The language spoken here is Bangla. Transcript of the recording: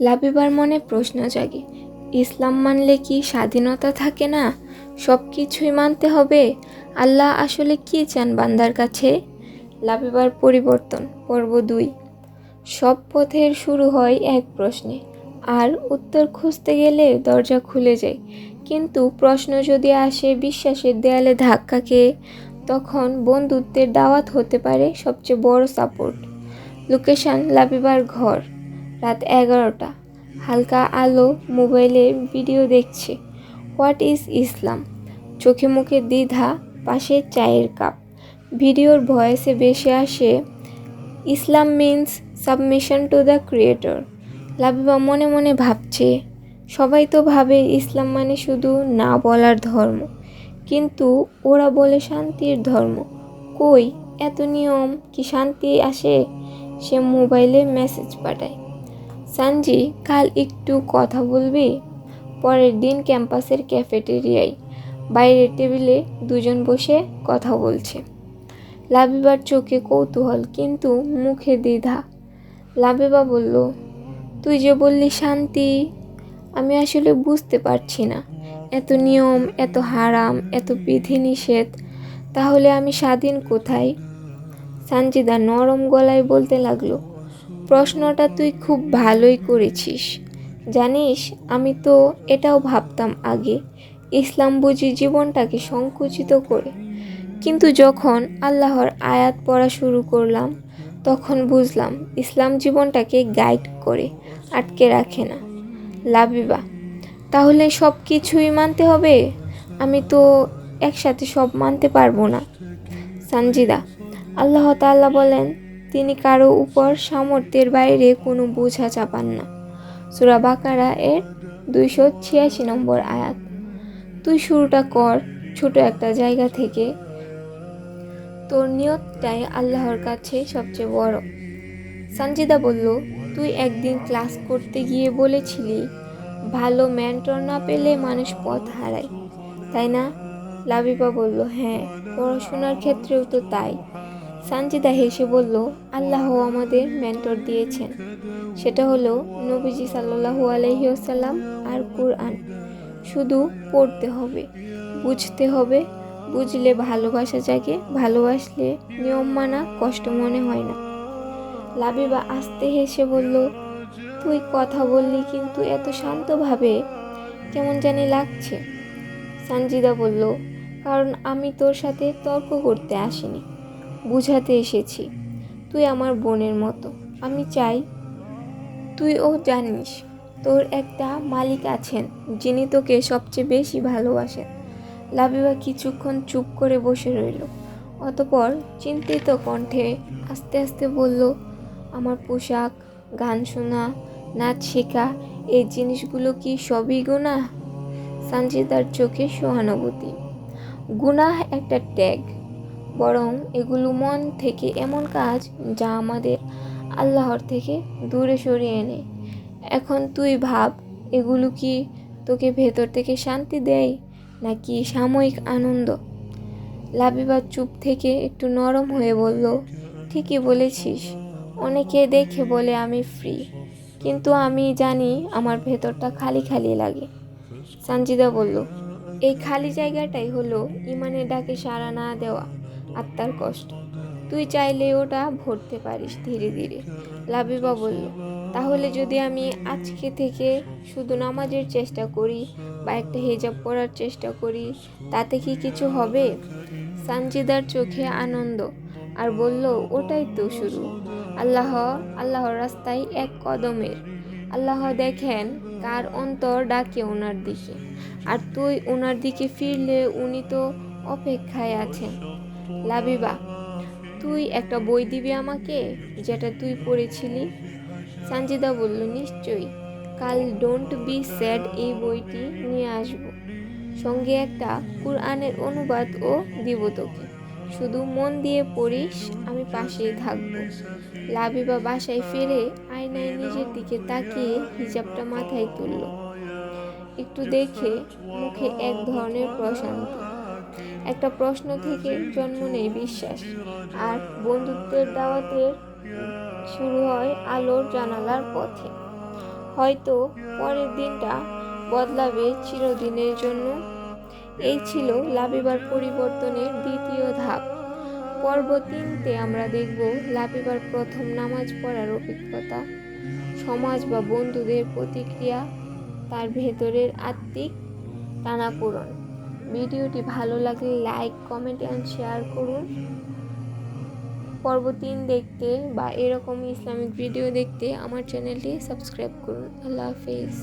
লাবিবার মনে প্রশ্ন জাগে, ইসলাম মানলে কি স্বাধীনতা থাকে না? সব কিছুই মানতে হবে। আল্লাহ আসলে কি চান বান্দার কাছে? লাবিবার পরিবর্তন, পর্ব দুই। সব পথের শুরু হয় এক প্রশ্নে। আর উত্তর খুঁজতে গেলে দরজা খুলে যায়। কিন্তু প্রশ্ন যদি আসে বিশ্বাসের দেয়ালে ধাক্কা খেয়ে, তখন বন্ধুত্বের দাওয়াত হতে পারে সবচেয়ে বড় সাপোর্ট লোকেশন লাবিবার ঘর। রাত এগারোটা। হালকা আলো মোবাইলে ভিডিও দেখছে। What is Islam? চোখে মুখে দ্বিধা, পাশে চায়ের কাপ। ভিডিওর ভয়েসে বেশি আসে, Islam means submission to the creator Labiba মনে মনে ভাবছে, সবাই তো ভাবে ইসলাম মানে শুধু না বলার ধর্ম। কিন্তু ওরা বলে শান্তির ধর্ম। কই? এত নিয়ম, কি শান্তি আসে? সে মোবাইলে মেসেজ পাঠায়। সানজি, কাল একটু কথা বলবি? পরের দিন ক্যাম্পাসের ক্যাফেটেরিয়ায়। বাইরের টেবিলে দুজন বসে কথা বলছে। লাবিবার চোখে কৌতূহল, কিন্তু মুখে দ্বিধা। লাবিবা বলল, তুই যে বললি শান্তি, আমি আসলে বুঝতে পারছি না। এত নিয়ম, এত হারাম, এত বিধিনিষেধ, তাহলে আমি স্বাধীন কোথায়? সানজিদা নরম গলায় বলতে লাগল প্রশ্নটা তুই খুব ভালোই করেছিস। জানিস, আমি তো এটাও ভাবতাম আগে, ইসলাম বুঝি জীবনটাকে সংকুচিত করে। কিন্তু যখন আল্লাহর আয়াত পড়া শুরু করলাম, তখন বুঝলাম ইসলাম জীবনটাকে গাইড করে, আটকে রাখে না। লাবিবা তাহলে সব কিছুই মানতে হবে? আমি তো একসাথে সব মানতে পারব না। সানজিদা, আল্লাহ তাল্লাহ বলেন তিনি কারও উপর সামর্থ্যের বাইরে কোনো বোঝা চাপান না। সুরা বাকারা এর দুইশো ছিয়াশি নম্বর আয়াত। তুই শুরুটা কর, ছোট একটা জায়গা থেকে। তোর নিয়তটাই আল্লাহর কাছে সবচেয়ে বড়। সঞ্জিদা বলল, তুই একদিন ক্লাস করতে গিয়ে বলেছিলি, ভালো মেন্টর না পেলে মানুষ পথ হারায়। তাই না? লাবিবা বলল হ্যাঁ পড়াশোনার ক্ষেত্রেও তো তাই। সানজিদা হেসে বলল, আল্লাহ আমাদের মেন্টর দিয়েছেন। সেটা হলো নবীজি সাল্লাহু আলহিউসাল্লাম আর কুরআন। শুধু পড়তে হবে, বুঝতে হবে, বুঝলে ভালোবাসা জাগে, ভালোবাসলে নিয়ম মানা কষ্ট মনে হয় না। লাবিবা আস্তে হেসে বলল, তুই কথা বললি কিন্তু এত শান্তভাবে কেমন জানি লাগছে। সানজিদা বলল, কারণ আমি তোর সাথে তর্ক করতে আসিনি। বুঝাতে এসেছি, তুই আমার বোনের মতো। আমি চাই তুই ও জানিস, তোর একটা মালিক আছেন যিনি তোকে সবচেয়ে বেশি ভালোবাসেন। লাবিবা কিছুক্ষণ চুপ করে বসে রইল, অতপর চিন্তিত কণ্ঠে আস্তে আস্তে বলল, আমার পোশাক, গান শোনা, নাচ শেখা, এই জিনিসগুলো কি সবই গুণা সানজিদার চোখে সহানুভূতি। গুনাহ একটা ট্যাগ। বরং এগুলো মন থেকে এমন কাজ যা আমাদের আল্লাহর থেকে দূরে সরিয়ে এনে। এখন তুই ভাব, এগুলো কি তোকে ভেতর থেকে শান্তি দেয় নাকি সাময়িক আনন্দ? লাবিবা চুপ থেকে একটু নরম হয়ে বলল, ঠিকই বলেছিস। অনেকে দেখে বলে আমি ফ্রি কিন্তু আমি জানি আমার ভেতরটা খালি খালি লাগে। সানজিদা বলল, এই খালি জায়গাটাই হলো ইমানের ডাকে সাড়া না দেওয়া। আত্মার কষ্ট। তুই চাইলে ওটা ভরতে পারিস ধীরে ধীরে। লাবিবা বলল, তাহলে যদি আমি আজকে থেকে শুধু নামাজের চেষ্টা করি বা একটা হেজাব পরার চেষ্টা করি, তাতে কি কিছু হবে? সানজিদার চোখে আনন্দ আর বলল, ওটাই তো শুরু। আল্লাহ, আল্লাহর রাস্তায় এক কদমের। আল্লাহ দেখেন কার অন্তর ডাকে ওনার দিকে। আর তুই ওনার দিকে ফিরলে উনি তো অপেক্ষায় আছেন। লাবিবা, তুই একটা বই দিবি আমাকে, যেটা তুই পড়েছিলি? সানজিদা বলল, নিশ্চয়ই। কাল ডোন্ট বি স্যাড এই বইটি নিয়ে আসব। সঙ্গে একটা কুরআনের অনুবাদও দিব তোকে। শুধু মন দিয়ে পড়িস, আমি পাশেই থাকব। লাবিবা বাসায় ফিরে আয়নায় নিজের দিকে তাকিয়ে হিজাবটা মাথায় তুলল। একটু দেখে মুখে এক ধরনের প্রশান্তি। একটা প্রশ্ন থেকে জন্ম নেয় বিশ্বাস। আর বন্ধুত্বের দাওয়াতের শুরু হয় আলোর জানালার পথে। হয়তো পরের দিনটা বদলাবে চিরদিনের জন্য। এই ছিল লাবিবার পরিবর্তনের দ্বিতীয় ধাপ। পর্ব তিনতে আমরা দেখব লাবিবার প্রথম নামাজ পড়ার অভিজ্ঞতা। সমাজ বা বন্ধুদের প্রতিক্রিয়া, তার ভেতরের আত্মিক টানাপোড়ন। ভিডিওটি ভালো লাগলে লাইক, কমেন্ট অ্যান্ড শেয়ার করুন। পর্ব তিন দেখতে বা এরকম ইসলামিক ভিডিও দেখতে আমার চ্যানেলটি সাবস্ক্রাইব করুন। আল্লাহ হাফেজ।